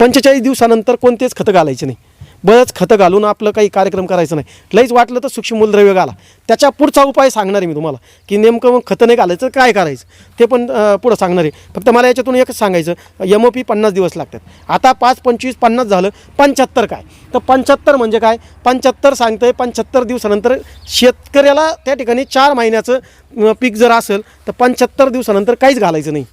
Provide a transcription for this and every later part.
पंचेचाळीस दिवसानंतर कोणतेच खतं घालायचे नाही. बरंच खतं घालून आपलं काही कार्यक्रम करायचं नाही. लईच वाटलं तर सूक्ष्म मूलद्रव्य घाला. त्याच्या पुढचा उपाय सांगणार आहे मी तुम्हाला की नेमकं मग खतं नाही घालायचं काय करायचं? ते पण पुढं सांगणार आहे. फक्त मला याच्यातून एकच सांगायचं एम ओ पी पन्नास दिवस लागतात. आता पाच पंचवीस पन्नास झालं पंच्याहत्तर काय? तर पंच्याहत्तर म्हणजे काय? पंच्याहत्तर सांगतंय पंच्याहत्तर दिवसानंतर शेतकऱ्याला त्या ठिकाणी चार महिन्याचं पीक जर असेल तर पंच्याहत्तर दिवसानंतर काहीच घालायचं नाही.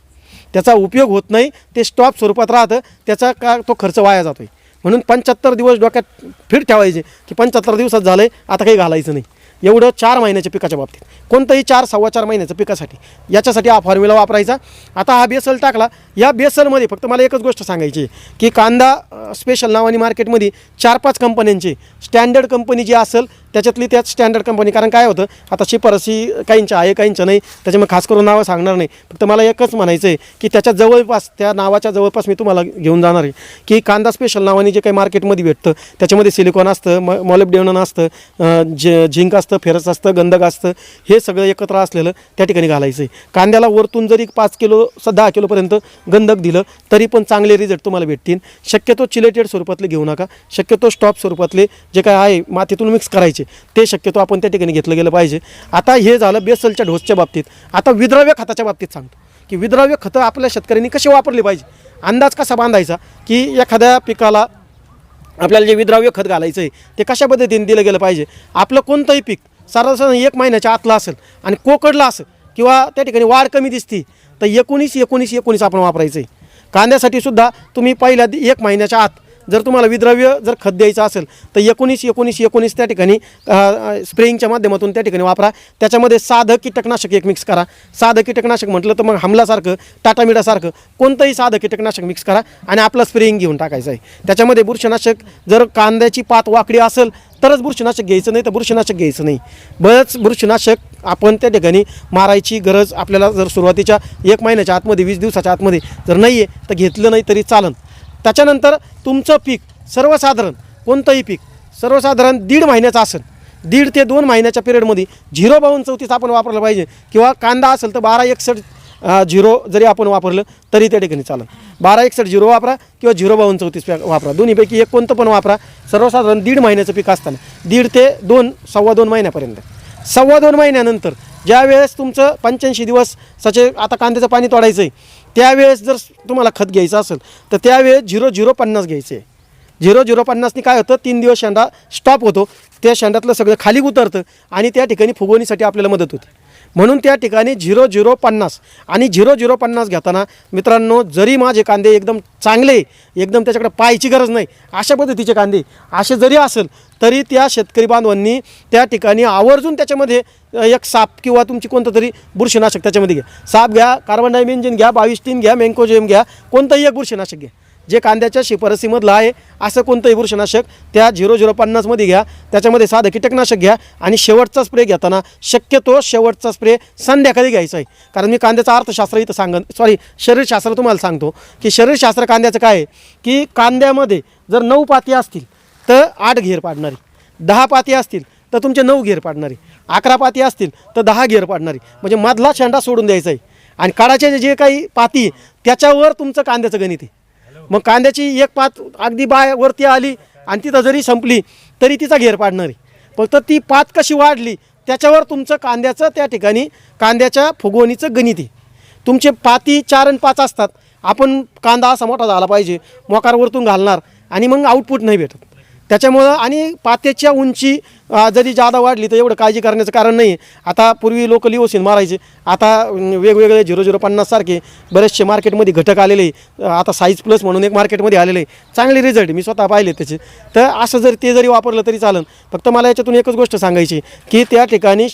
त्याचा उपयोग होत नाही ते स्टॉप स्वरूपात राहतं त्याचा का तो खर्च वाया जातो म्हणून पंच्याहत्तर दिवस डोक्यात फिट ठेवायचे की पंच्याहत्तर दिवसात झालं आहे आता काही घालायचं नाही. एवढं चार महिन्याच्या पिकाच्या बाबतीत. कोणतंही चार सव्वा चार महिन्याच्या पिकासाठी. याच्यासाठी हा फॉर्म्युला वापरायचा. आता हा बेसल टाकला. या बेसलमध्ये फक्त मला एकच गोष्ट सांगायची आहे की कांदा स्पेशल नावाने मार्केटमध्ये चार पाच कंपन्यांचे स्टँडर्ड कंपनी जी असेल त्याच्यातली त्याच स्टँडर्ड कंपनी कारण काय होतं आता शिफारसी काहींच्या आहे काहींच्या नाही त्याच्यामुळे खास करून नावं सांगणार नाही. फक्त मला एकच म्हणायचं आहे की त्याच्या जवळपास त्या नावाच्या जवळपास मी तुम्हाला घेऊन जाणार आहे की कांदा स्पेशल नावाने जे काही मार्केटमध्ये भेटतं त्याच्यामध्ये सिलिकॉन असतं म मॉलिब्डेनन असतं जे झिंक असतं फेरस असतं गंधक असतं हे सगळं एकत्र असलेलं त्या ठिकाणी घालायचं आहे कांद्याला वरतून जरी पाच किलो स दहा किलोपर्यंत गंधक दिलं तरी पण चांगले रिझल्ट तुम्हाला भेटतील. शक्यतो चिलेटेड स्वरूपातले घेऊ नका. शक्यतो स्टॉप स्वरूपातले जे काय आहे मातीतून मिक्स करायचे ते शक्यतो आपण त्या ठिकाणी घेतलं गेलं पाहिजे. आता हे झालं बेसलच्या ढोसच्या बाबतीत. आता विद्रव्य खताच्या बाबतीत सांगतो. की विद्रव्य खतं आपल्या शेतकऱ्यांनी कसे वापरली पाहिजे? अंदाज कसा बांधायचा? की एखाद्या पिकाला आपल्याला जे विद्राव्य खत घालायचं आहे ते कशा पद्धतीने दिलं गेलं पाहिजे? आपलं कोणतंही पीक साधारण एक महिन्याच्या आतलं असेल आणि कोकडलं असेल किंवा त्या ठिकाणी वाढ कमी दिसती तर एकोणीस एकोणीस एकोणीस आपण वापरायचं आहे कांद्यासाठी सुद्धा तुम्ही पहिल्या दि- एक महिन्याच्या आत जर तुम्हाला विद्रव्य जर खत द्यायचं असेल तर एकोणीस एकोणीस एकोणीस त्या ठिकाणी स्प्रेइंगच्या माध्यमातून त्या ठिकाणी वापरा. त्याच्यामध्ये साधं कीटकनाशक एक मिक्स करा. साधं कीटकनाशक म्हटलं तर मग हमलासारखं टाटा मिठासारखं कोणतंही साधं कीटकनाशक मिक्स करा आणि आपलं स्प्रेइंग घेऊन टाकायचं आहे. त्याच्यामध्ये बुरशीनाशक जर कांद्याची पात वाकडी असेल तरच बुरशीनाशक घ्यायचं नाही तर बुरशीनाशक घ्यायचं नाही. बरंच बुरशीनाशक आपण त्या ठिकाणी मारायची गरज आपल्याला जर सुरुवातीच्या एक महिन्याच्या आतमध्ये वीस दिवसाच्या आतमध्ये जर नाही आहे तर घेतलं नाही तरी चालन. त्याच्यानंतर तुमचं पीक सर्वसाधारण कोणतंही पीक सर्वसाधारण दीड महिन्याचं असेल दीड ते दोन महिन्याच्या पिरियडमध्ये झिरो बावन्न चौतीस आपण वापरलं पाहिजे किंवा कांदा असेल तर बारा एकसष्ट झिरो जरी आपण वापरलं तरी त्या ठिकाणी चालेल. बारा एकसष्ट झिरो वापरा किंवा झिरो बावन्न चौतीस पॅ- वापरा. दोन्हीपैकी एक कोणतं पण वापरा. सर्वसाधारण दीड महिन्याचं पीक असताना दीड ते दोन सव्वा दोन महिन्यापर्यंत. सव्वा दोन महिन्यानंतर ज्या वेळेस तुमचं पंच्याऐंशी दिवस सचे आता कांद्याचं पाणी तोडायचं आहे त्यावेळेस जर तुम्हाला खत घ्यायचं असेल तर त्यावेळेस झिरो झिरो पन्नास घ्यायचे. आहे झिरो झिरो पन्नासनी काय होतं तीन दिवस शेंडा स्टॉप होतो त्या शेंडातलं सगळं खाली उतरतं आणि त्या ठिकाणी फुगवणीसाठी आपल्याला मदत होते. म्हणून त्या ठिकाणी झिरो झिरो पन्नास आणि झिरो झिरो पन्नास घेताना मित्रांनो जरी माझे कांदे एकदम चांगले एकदम त्याच्याकडे पाहायची गरज नाही अशा पद्धतीचे कांदे असे जरी असेल तरी त्या शेतकरी बांधवांनी त्या ठिकाणी आवर्जून त्याच्यामध्ये एक साप किंवा तुमची कोणतं तरी बुरशीनाशक त्याच्यामध्ये घ्या. साप घ्या कार्बन डायमेंजिन घ्या बावीस टीन घ्या मेंकोजेम घ्या कोणतंही एक बुरशीनाशक घ्या. जे कांद्याच्या शिफारसीमधलं आहे असं कोणतंही बुरशीनाशक त्या झिरो झिरो पन्नासमध्ये घ्या. त्याच्यामध्ये साधं कीटकनाशक घ्या आणि शेवटचा स्प्रे घेताना शक्यतो शेवटचा स्प्रे संध्याकाळी घ्यायचा आहे. कारण मी कांद्याचा अर्थशास्त्र इथं सांगन सॉरी शरीरशास्त्र तुम्हाला सांगतो की शरीरशास्त्र कांद्याचं काय आहे? की कांद्यामध्ये जर नऊ पाती असतील तर आठ घेर पाडणारी दहा पाती असतील तर तुमचे नऊ घेर पाडणारी अकरा पाती असतील तर दहा घेर पाडणारी. म्हणजे मधला शेंडा सोडून द्यायचा आहे. आणि काळाचे जे- जे काही पाती आहे, त्याच्यावर तुमचं कांद्याचं गणित आहे. मग कांद्याची एक पात अगदी बाय वरती आली आणि तिथं जरी संपली तरी तिचा घेर पाडणार आहे. फक्त ती पात कशी वाढली त्याच्यावर तुमचं कांद्याचं त्या ठिकाणी कांद्याच्या फुगवणीचं गणित आहे. तुमचे पाती चार आणि पाच असतात. आपण कांदा असा मोठा झाला पाहिजे मोकार वरतून घालणार आणि मग आउटपुट नाही भेटत. त्याच्यामुळं आणि पात्याच्या उंची जरी जादा वाढली तर एवढं काळजी करण्याचं कारण नाही आता पूर्वी लोक लिओसिन मारायचे आता वेगवेगळे झिरो झिरो पन्नाससारखे बरेचसे मार्केटमध्ये घटक आलेले आता साईज प्लस म्हणून एक मार्केटमध्ये आलेले आहे. चांगले रिझल्ट मी स्वतः पाहिले त्याचे. तर असं जर ते जरी वापरलं तरी चालेल फक्त मला याच्यातून एकच गोष्ट सांगायची की त्या ठिकाणी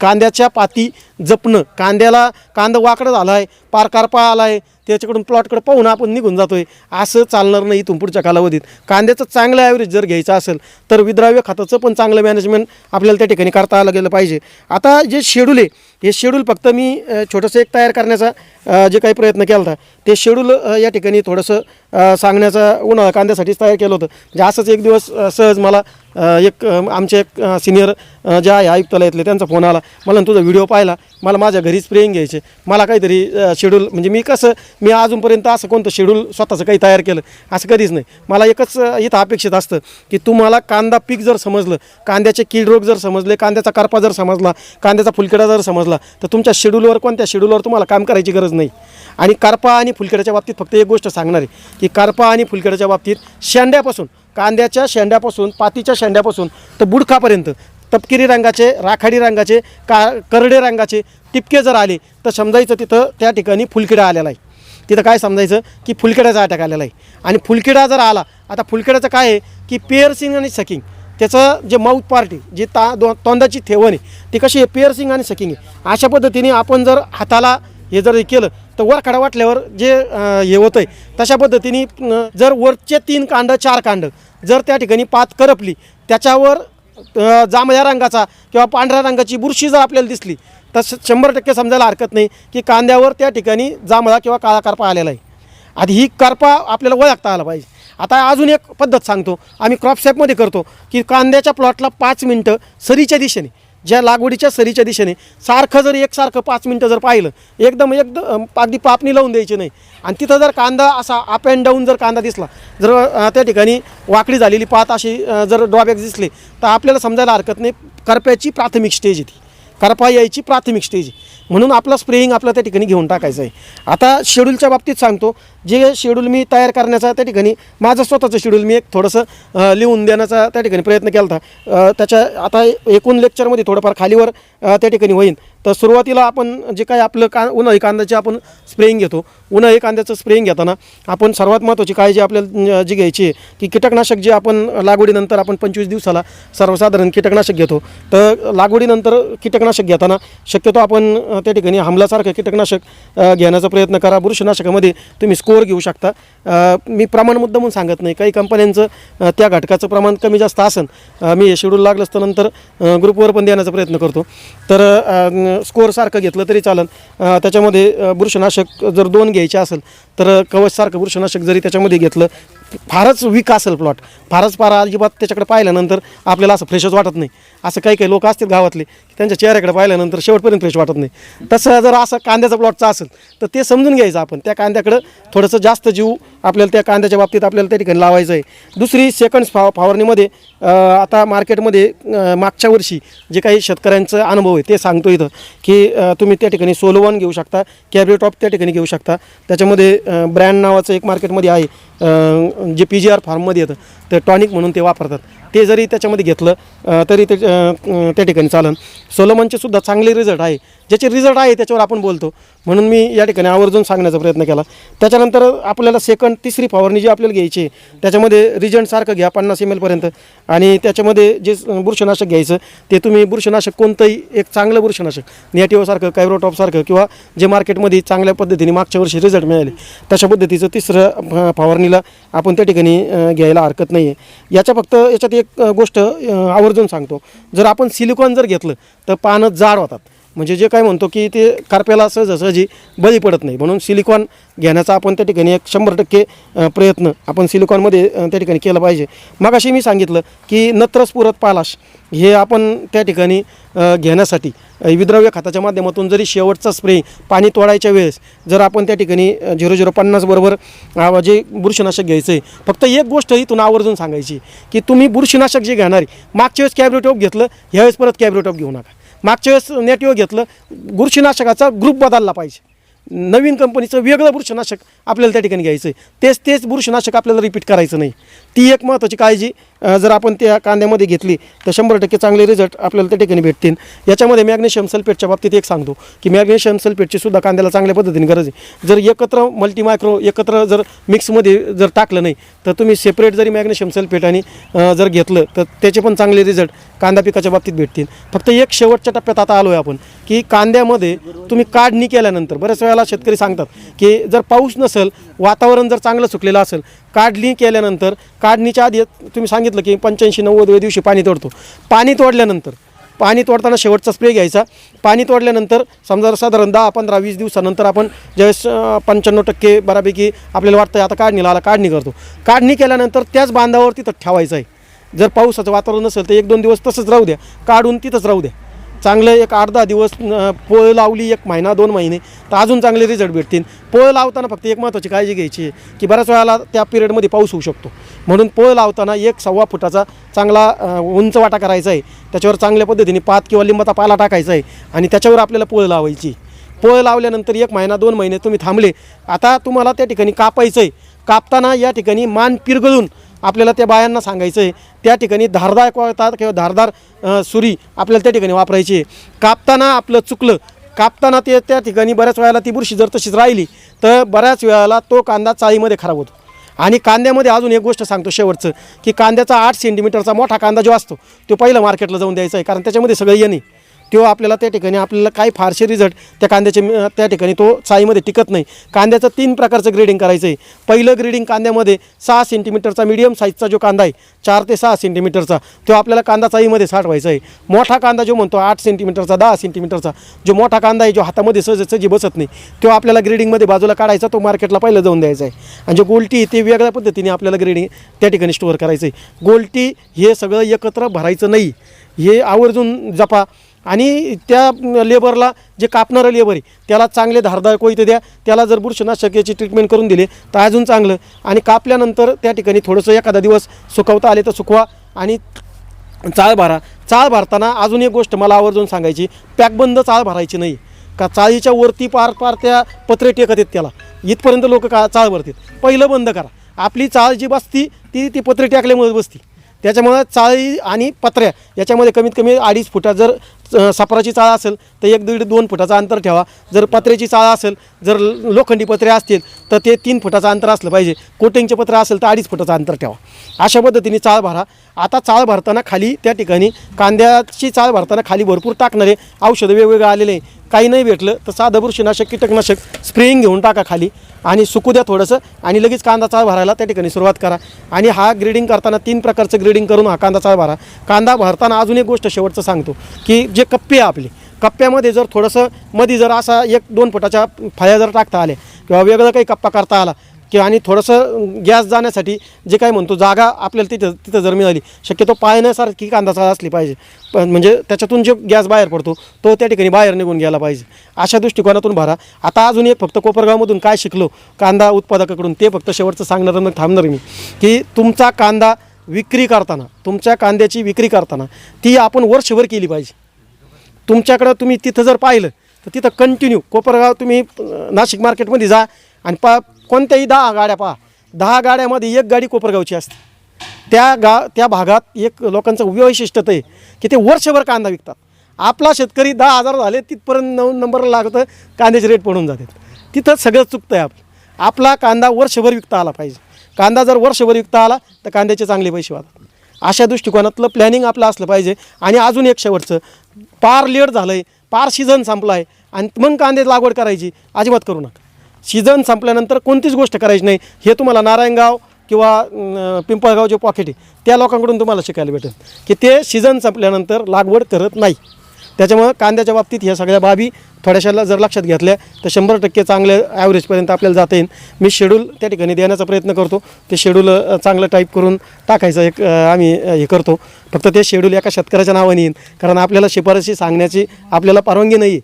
कांद्याच्या पाती जपणं कांद्याला कांदा वाकडं झाला आहे पार कारपा आला आहे त्याच्याकडून प्लॉटकडे पाहून आपण निघून जातोय. असं चालणार नाही इथून पुढच्या कालावधीत. कांद्याचं चांगलं ॲव्हरेज जर घ्यायचं असेल तर विद्राव्य खताचं पण चांगलं मॅनेजमेंट आपल्याला त्या ठिकाणी करता आलं गेलं पाहिजे. आता जे शेड्यूल आहे हे शेड्यूल फक्त मी छोटंसं एक तयार करण्याचा जे काही प्रयत्न केला होता ते शेड्यूल या ठिकाणी थोडंसं सांगण्याचा उन्हाळा कांद्यासाठीच तयार केलं होतं. म्हणजे असंच एक दिवस सहज मला एक आमचे एक सिनियर जे आहे आयुक्तालयातले त्यांचा फोन आला. मला तुझा व्हिडिओ पाहिला. मला माझ्या घरी स्प्रेइंग घ्यायचे. मला काहीतरी शेड्यूल म्हणजे मी कसं मी अजूनपर्यंत असं कोणतं शेड्यूल स्वतःचं काही तयार केलं असं कधीच नाही. मला एकच इथं अपेक्षित असतं की तुम्हाला कांदा पीक जर समजलं कांद्याचे कीड रोग जर समजले कांद्याचा करपा जर समजला कांद्याचा फुलकिडा जर समजला तर तुमच्या शेड्यूलवर कोणत्या शेड्यूलवर तुम्हाला काम करायची गरज नाही. आणि करपा आणि फुलकेड्याच्या बाबतीत फक्त एक गोष्ट सांगणार आहे की करपा आणि फुलकिड्याच्या बाबतीत शेंड्यापासून कांद्याच्या शेंड्यापासून पातीच्या शेंड्यापासून तर बुडखापर्यंत तपकिरी रंगाचे राखाडी रंगाचे का करडे रंगाचे टिपके जर आले तर समजायचं तिथं त्या ठिकाणी फुलकिडा आलेला आहे. तिथं काय समजायचं? की फुलकिड्याचा अटॅक आलेला आहे. आणि फुलकिडा जर आला आता फुलकिड्याचं काय आहे? की पेअर्सिंग आणि सकिंग त्याचं जे माउथ पार्ट आहे जी ता दो तोंडाची ठेवण आहे ती कशी आहे? पिअर्सिंग आणि सकिंग आहे. अशा पद्धतीने आपण जर हाताला हे जर हे केलं तर वर खडा वाटल्यावर जे हे होतं आहे तशा पद्धतीने जर वरचे तीन कांड चार कांड जर त्या ठिकाणी पात करपली त्याच्यावर जांभळ्या रंगाचा किंवा पांढऱ्या रंगाची बुरशी जर आपल्याला दिसली तर श- शंभर टक्के समजायला हरकत नाही की कांद्यावर त्या ठिकाणी जांभळा किंवा काळा करपा आलेला आहे. आधी ही करपा आपल्याला ओळखता आला पाहिजे. आता अजून एक पद्धत सांगतो. आम्ही क्रॉपसॅपमध्ये करतो की कांद्याच्या प्लॉटला पाच मिनटं सरीच्या दिशेने ज्या लागवडीच्या सरीच्या दिशेने सारखं जर एकसारखं पाच मिनटं जर पाहिलं एकदम एकदम अगदी पापणी लावून द्यायची नाही. आणि तिथं जर कांदा असा अप अँड डाऊन जर कांदा दिसला जर त्या ठिकाणी वाकडी झालेली पात अशी जर ड्रॉबॅक दिसले तर आपल्याला समजायला हरकत नाही. करप्याची प्राथमिक स्टेज येते करपा यायची प्राथमिक स्टेज म्हणून आपला स्प्रेइंग आपला त्या ठिकाणी घेऊन टाकायचं आहे. आता शेड्यूलच्या बाबतीत सांगतो जे शेड्यूल मी तयार करण्याचा त्या ठिकाणी माझं स्वतःचं शेड्यूल मी एक थोडंसं लिहून देण्याचा त्या ठिकाणी प्रयत्न केला होता त्याच्या आता एकूण लेक्चरमध्ये थोडंफार खालीवर त्या ठिकाणी होईल तर सुरुवातीला आपण जे काही आपलं का उन्हाळी कांद्याचे आपण स्प्रेइंग घेतो उन्हाळी कांद्याचं स्प्रेइंग घेताना आपण सर्वात महत्त्वाची काळजी आपल्याला जी घ्यायची आहे की कीटकनाशक जे आपण लागवडीनंतर आपण पंचवीस दिवसाला सर्वसाधारण कीटकनाशक घेतो. तर लागवडीनंतर कीटकनाशक घेताना शक्यतो आपण त्या ठिकाणी हमलासारखं कीटकनाशक घेण्याचा प्रयत्न करा. बुरशीनाशकामध्ये तुम्ही स्कोअर घेऊ शकता. मी प्रमाण मुद्दा म्हणून सांगत नाही. काही कंपन्यांचं त्या घटकाचं प्रमाण कमी जास्त असेल मी हे शेड्यूल लागलं असतं नंतर ग्रुपवर पण देण्याचा प्रयत्न करतो. तर स्कोअरसारखं घेतलं तरी चालेल त्याच्यामध्ये अ, बुरशीनाशक जर दोन घ्यायचे असेल तर कवचसारखं बुरशीनाशक जरी त्याच्यामध्ये घेतलं फारच वीक असेल प्लॉट फारच फार अजिबात त्याच्याकडे पाहिल्यानंतर आपल्याला असं फ्रेशच वाटत नाही. असं काही काही लोक असतील गावातले की त्यांच्या चेहऱ्याकडे पाहिल्यानंतर शेवटपर्यंत फ्रेश वाटत नाही. तसं जर असं कांद्याचा प्लॉटचा असेल तर ते समजून घ्यायचं आपण. त्या कांद्याकडं थोडंसं जास्त जीव आपल्याला त्या कांद्याच्या बाबतीत आपल्याला त्या ठिकाणी लावायचं आहे. दुसरी सेकंड फाव फवारणीमध्ये आता मार्केटमध्ये मागच्या वर्षी जे काही शेतकऱ्यांचा अनुभव आहे ते सांगतो इथं की तुम्ही त्या ठिकाणी सोलोवन घेऊ शकता कॅबरेटॉप त्या ठिकाणी घेऊ शकता. त्याच्यामध्ये ब्रँड नावाचं एक मार्केटमध्ये आहे जे पी जी आर फार्ममध्ये येतं ते टॉनिक म्हणून ते वापरतात. ते जरी त्याच्यामध्ये घेतलं तरी ते त्या ठिकाणी चालन. सोलोमनचे सुद्धा चांगले रिझल्ट आहे. ज्याचे रिझल्ट आहे त्याच्यावर आपण बोलतो. म्हणून मी या ठिकाणी आवर्जून सांगण्याचा प्रयत्न केला. त्याच्यानंतर आपल्याला सेकंड तिसरी फवारणी जी आपल्याला घ्यायची आहे त्याच्यामध्ये रिजंटसारखं घ्या पन्नास एम एलपर्यंत आणि त्याच्यामध्ये जे बुरशनाशक बुरशीनाशक घ्यायचं ते तुम्ही बुरशीनाशक कोणतंही एक चांगलं बुरशीनाशक नेटिव्हसारखं कायब्रोटॉपसारखं किंवा जे मार्केटमध्ये चांगल्या पद्धतीने मागच्या वर्षी रिझल्ट मिळाले तशा पद्धतीचं तिसरं फवारणीला आपण त्या ठिकाणी घ्यायला हरकत नाही आहे याच्या फक्त याच्यात एक गोष्ट आवर्जून सांगतो. जर आपण सिलिकॉन जर घेतलं तर पानं जाड होतात. म्हणजे जे काय म्हणतो की ते कारप्याला सहजासहजी बळी पडत नाही. म्हणून सिलिकॉन घेण्याचा आपण त्या ठिकाणी एक शंभर टक्के प्रयत्न आपण सिलिकॉनमध्ये त्या ठिकाणी केला पाहिजे. मग अशी मी सांगितलं की नत्रस्फुरत पालाश हे आपण त्या ठिकाणी घेण्यासाठी विद्रव्य खताच्या माध्यमातून जरी शेवटचा स्प्रे पाणी तोडायच्या वेळेस जर आपण त्या ठिकाणी झिरो झिरो पन्नास बरोबर जे बुरशीनाशक घ्यायचं आहे फक्त एक गोष्ट इथून आवर्जून सांगायची की तुम्ही बुरशीनाशक जे घेणार आहे मागच्या वेळेस कॅबरेटॉप घेतलं ह्यावेळेस परत कॅबरेटॉप घेऊ नका. मागच्या वेळेस नेटिव्ह घेतलं बुरशीनाशकाचा ग्रुप बदलला पाहिजे. नवीन कंपनीचं वेगळं बुरशीनाशक आपल्याला त्या ठिकाणी घ्यायचं आहे. तेच तेच बुरशीनाशक आपल्याला रिपीट करायचं नाही. ती एक महत्त्वाची काळजी जर आपण त्या कांद्यामध्ये घेतली तर शंभर टक्के चांगले रिझल्ट आपल्याला त्या ठिकाणी भेटतील. याच्यामध्ये मॅग्नेशियम सल्फेटच्या बाबतीत एक सांगतो की मॅग्नेशियम सल्फेटची सुद्धा कांद्याला चांगल्या पद्धतीने गरज आहे. जर एकत्र मल्टीमायक्रो एकत्र जर मिक्समध्ये जर टाकलं नाही तर तुम्ही सेपरेट जरी मॅग्नेशियम सल्फेट आणि जर घेतलं तर त्याचे पण चांगले रिझल्ट कांदा पिकाच्या बाबतीत भेटतील. फक्त एक शेवटच्या टप्प्यात आता आलो आहे आपण. की कांद्यामध्ये तुम्ही काढणी केल्यानंतर बऱ्याच वेळेला शेतकरी सांगतात की जर पाऊस नसेल वातावरण जर चांगलं सुकलेलं असेल काढणी केल्यानंतर काढणीच्या आधी तुम्ही सांगितलं की पंच्याऐंशी नव्वद दिवशी पाणी तोडतो. पाणी तोडल्यानंतर पाणी तोडताना शेवटचा स्प्रे घ्यायचा. पाणी तोडल्यानंतर समजा साधारण दहा पंधरा वीस दिवसानंतर आपण ज्यावेळेस पंच्याण्णव टक्के बऱ्यापैकी आपल्याला वाटतं आता काढणीला आला काढणी करतो. काढणी केल्यानंतर त्याच बांधावर तिथं ठेवायचं आहे. जर पावसाचं वातावरण नसेल तर एक दोन दिवस तसंच राहू द्या. काढून तिथंच राहू द्या. चांगलं एक आठ दहा दिवस पोळ लावली एक महिना दोन महिने तर अजून चांगले रिझल्ट भेटतील. पोळ लावताना फक्त एक महत्त्वाची काळजी घ्यायची आहे की बऱ्याच वेळाला त्या पिरियडमध्ये पाऊस होऊ शकतो. म्हणून पोळ लावताना एक सव्वा फुटाचा चांगला उंच वाटा करायचा आहे. त्याच्यावर चांगल्या पद्धतीने पात किंवा लिंबाचा पाला टाकायचा आहे आणि त्याच्यावर आपल्याला पोळ लावायची. पोळ लावल्यानंतर एक महिना दोन महिने तुम्ही थांबले. आता तुम्हाला त्या ठिकाणी कापायचं आहे कापताना या ठिकाणी मान पिरगळून आपल्याला त्या बायांना सांगायचं आहे त्या ठिकाणी धारदार कोळतात किंवा धारदार सुरी आपल्याला त्या ठिकाणी वापरायची आहे. कापताना आपलं चुकलं कापताना ते त्या ठिकाणी बऱ्याच वेळेला ती बुरशी जर तशीच राहिली तर बऱ्याच वेळेला तो कांदा चाळीमध्ये खराब होतो. आणि कांद्यामध्ये अजून एक गोष्ट सांगतो शेवटचं की कांद्याचा आठ सेंटीमीटरचा मोठा कांदा जो असतो तो पहिला मार्केटला जाऊन द्यायचा आहे कारण त्याच्यामध्ये सगळं येणे. तो आपल्याला त्या ठिकाणी आपल्याला काही फारसे रिझल्ट त्या कांद्याचे त्या ठिकाणी तो चाळीमध्ये टिकत नाही. कांद्याचं तीन प्रकारचं ग्रेडिंग करायचं आहे पहिलं ग्रेडिंग कांद्यामध्ये सहा सेंटीमीटरचा मीडियम साईजचा जो कांदा आहे चार ते सहा सेंटीमीटरचा तो आपल्याला कांदा चाळीमध्ये साठवायचा आहे. मोठा कांदा जो म्हणतो आठ सेंटीमीटरचा दहा सेंटीमीटरचा जो मोठा कांदा आहे जो हातामध्ये सहजसहजी बसत नाही तो आपल्याला ग्रेडिंगमध्ये बाजूला काढायचा तो मार्केटला पहिलं जाऊन द्यायचा आहे. आणि जे गोल्टी आहे ते वेगळ्या पद्धतीने आपल्याला ग्रेडिंग त्या ठिकाणी स्टोअर करायचं आहे गोल्टी हे सगळं एकत्र भरायचं नाही. हे आवर्जून जपा. आणि त्या लेबरला जे कापणारं लेबर आहे त्याला चांगले धारदार कोयते द्या त्याला जर बुरशीनाशकाची ट्रीटमेंट करून दिली तर अजून चांगलं. आणि कापल्यानंतर त्या ठिकाणी थोडंसं एखादा दिवस सुकवता आले तर सुकवा. आणि चाळ भरा. चाळ भरताना अजून एक गोष्ट मला आवर्जून सांगायची पॅकबंद चाळ भरायची नाही. का चाळीच्या वरती पार पार त्या पत्रे टेकत आहेत त्याला. इथपर्यंत लोक का चाळ भरतात? पहिलं बंद करा. आपली चाळ जी बसती ती ती पत्रे टाकल्यामुळे बसती. त्याच्यामुळं चाळी आणि पत्र्या याच्यामध्ये कमीत कमी अडीच फुटा जर सापराची चाळ असेल तर एक दीड दोन फुटाचं अंतर ठेवा. जर पत्र्याची चाळ असेल जर लोखंडी पत्रे असतील तर ते तीन फुटाचं अंतर असलं पाहिजे. कोटिंगचे पत्र असेल तर अडीच फुटाचं अंतर ठेवा. अशा पद्धतीने चाळ भरा. आता चाळ भरताना खाली त्या ठिकाणी कांद्याची चाळ भरताना खाली भरपूर टाकणारे औषधं वेगवेगळं आलेले आहे. काही नाही भेटलं तर साधं बुरशीनाशक कीटकनाशक स्प्रेइंग घेऊन टाका खाली आणि सुकू द्या थोडंसं आणि लगेच कांदा चाळ भरायला त्या ठिकाणी सुरुवात करा. आणि हा ग्रेडिंग करताना तीन प्रकारचं ग्रेडिंग करून हा कांदा चाळ भरा. कांदा भरताना अजून एक गोष्ट शेवटचं सांगतो की जे कप्पे आहे आपले कप्प्यामध्ये जर थोडंसं मध्ये जर असा एक दोन फुटाच्या फळ्या जर टाकता आल्या किंवा वेगळा काही कप्पा करता आला की आणि थोडंसं गॅस जाण्यासाठी जे काय म्हणतो जागा आपल्याला तिथं तिथं जर मिळाली शक्यतो पाळण्यासारखी कांदा असली पाहिजे. पण म्हणजे त्याच्यातून जे गॅस बाहेर पडतो तो त्या ठिकाणी बाहेर निघून गेला पाहिजे. अशा दृष्टिकोनातून भरा. आता अजून एक फक्त कोपरगावमधून काय शिकलो कांदा उत्पादकाकडून ते फक्त शेवटचं सांगणार मग थांबणार मी की तुमचा कांदा विक्री करताना तुमच्या कांद्याची विक्री करताना ती आपण वर्षभर केली पाहिजे. तुमच्याकडं तुम्ही तिथं जर पाहिलं तर तिथं कंटिन्यू कोपरगाव तुम्ही नाशिक मार्केटमध्ये जा आणि पा कोणत्याही दहा गाड्या पहा. दहा गाड्यामध्ये एक गाडी कोपरगावची असते. त्या गा त्या भागात एक लोकांचं वैशिष्ट्य आहे की ते वर्षभर कांदा विकतात. आपला शेतकरी दहा हजार झाले तिथपर्यंत नऊ नंबरला लागतं कांद्याचे रेट पडून जातात. तिथं सगळं चुकतं आहे आपलं आपला कांदा वर्षभर विकता आला पाहिजे. कांदा जर वर्षभर विकता आला तर कांद्याचे चांगले पैसे वाढतात. अशा दृष्टिकोनातलं प्लॅनिंग आपलं असलं पाहिजे. आणि अजून एक शेवटचं पार लेट झालं आहे पार सीझन संपला आहे आणि मग कांदे लागवड करायची. अजिबात करू नका. सीझन संपल्यानंतर कोणतीच गोष्ट करायची नाही. हे तुम्हाला नारायणगाव किंवा पिंपळगाव जे पॉकेट आहे त्या लोकांकडून तुम्हाला शिकायला भेटेल. की ते सीझन संपल्यानंतर लागवड करत नाही. त्याच्यामुळं कांद्याच्या बाबतीत ह्या सगळ्या बाबी थोड्याशाला जर लक्षात घेतल्या तर शंभर टक्के चांगल्या ॲव्हरेजपर्यंत आपल्याला जाता येईल. मी शेड्यूल त्या ठिकाणी देण्याचा प्रयत्न करतो. ते शेड्यूल चांगलं टाईप करून टाकायचं एक आम्ही हे करतो. फक्त ते शेड्यूल एका शेतकऱ्याच्या नावाने येईन कारण आपल्याला शिफारशी सांगण्याची आपल्याला परवानगी नाही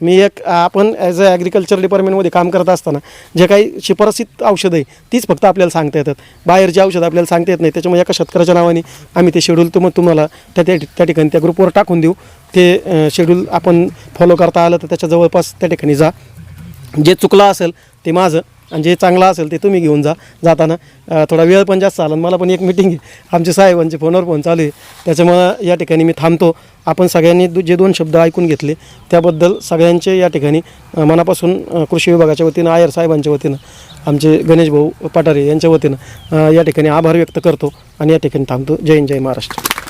मी एक आपण ॲज अ ॲग्रिकल्चर डिपार्टमेंटमध्ये काम करत असताना जे काही शिफारसीत औषधं आहे तीच फक्त आपल्याला सांगता येतात. बाहेरची औषधं आपल्याला सांगता येत नाही. त्याच्यामुळे एका शेतकऱ्याच्या नावाने आम्ही ते शेड्यूल तुम तुम्हाला त्या त्या त्या ठिकाणी त्या ग्रुपवर टाकून देऊ. ते शेड्यूल आपण फॉलो करता आलं तर त्याच्या जवळपास त्या ठिकाणी जा. जे चुकलं असेल ते माझं. आणि जे चांगलं असेल ते तुम्ही घेऊन जा. जाताना थोडा वेळ पण जास्त आला आणि मला पण एक मिटिंग आहे. आमचे साहेबांचे फोनवर फोन चालू आहे. त्याच्यामुळं या ठिकाणी मी थांबतो. आपण सगळ्यांनी दु- जे दोन शब्द ऐकून घेतले त्याबद्दल सगळ्यांचे या ठिकाणी मनापासून कृषी विभागाच्या वतीनं आयर साहेबांच्या वतीनं आमचे गणेश भाऊ पठारे यांच्या वतीनं या ठिकाणी आभार व्यक्त करतो आणि या ठिकाणी थांबतो. जय हिंद जय महाराष्ट्र.